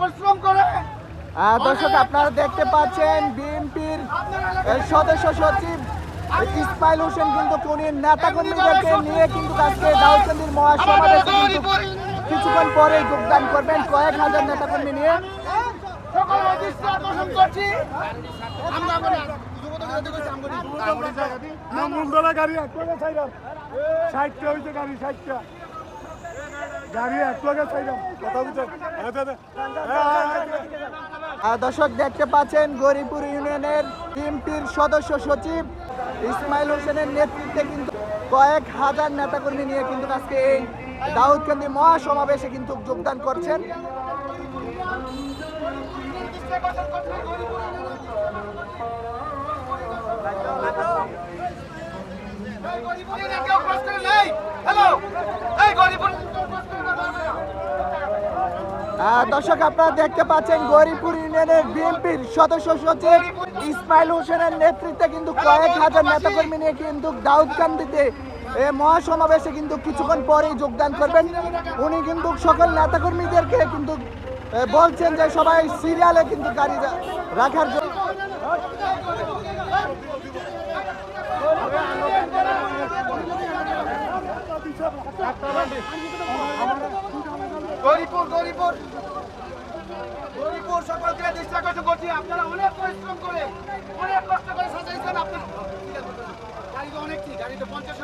পরিশ্রম করে। আহ, দর্শক আপনারা দেখতে পাচ্ছেন বিএনপির সদস্য সচিব ইসমাইল হোসেন কিন্তু উনি নেতা কর্মীদেরকে নিয়ে কিন্তু আজকে দাউদকান্দির মহাসমাবেশে কিন্তু কিছুক্ষণ পরে যোগদান করবেন কয়েক হাজার নেতা কর্মী নিয়ে গাড়ি ষাটটা হইছে গাড়ি ষাটটা দর্শক দেখতে পাচ্ছেন গরিপুর ইউনিয়নের বিএনপির সদস্য সচিব ইসমাইল হোসেনের নেতৃত্বে কিন্তু কয়েক হাজার নেতাকর্মী নিয়ে কিন্তু আজকে এই দাউদকান্দি মহাসমাবেশে কিন্তু যোগদান করছেন। দর্শক, আপনারা দেখতে পাচ্ছেন গরিপুর ইউনিয়নের বিএনপির সদস্য সচিব ইসমাইল হোসেনের নেতৃত্বে কিন্তু কয়েক হাজার নেতাকর্মী নিয়ে কিন্তু দাউদকান্দিতে মহাসমাবেশে কিন্তু কিছুক্ষণ পরেই যোগদান করবেন। উনি কিন্তু সকল নেতাকর্মীদেরকে কিন্তু বলছেন যে সবাই সিরিয়ালে কিন্তু গাড়ি রাখার জন্য। গরিপুর গরিপুর। গরিপুর সকলকে দৃষ্টি আকর্ষণ করছি। আপনারা অনেক পরিশ্রম করে, অনেক কষ্ট করে সাজাইছেন আপনার গাড়ি তো অনেক কি গাড়ি তো পঞ্চাশ